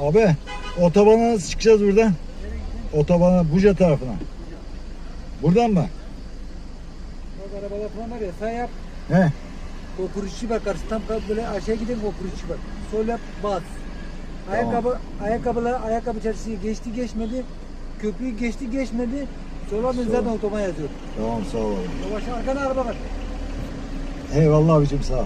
Abi otobana nasıl çıkacağız buradan? Otobana Buca tarafına. Buradan mı? Bak arabalar falan var ya sağ yap. He. Kokuruşçu bak karşı tam böyle aşağı giden kokuruşçu bak. Sol yap bas. Ayakkabı, ayakkabılar, ayakkabı çarşısını geçti geçmedi. Köprüyü geçti geçmedi. Sola dön Sol. zaten otoban yazıyor. Tamam sağ ol abi. Yavaş arkana araba var. Eyvallah abicim sağ ol.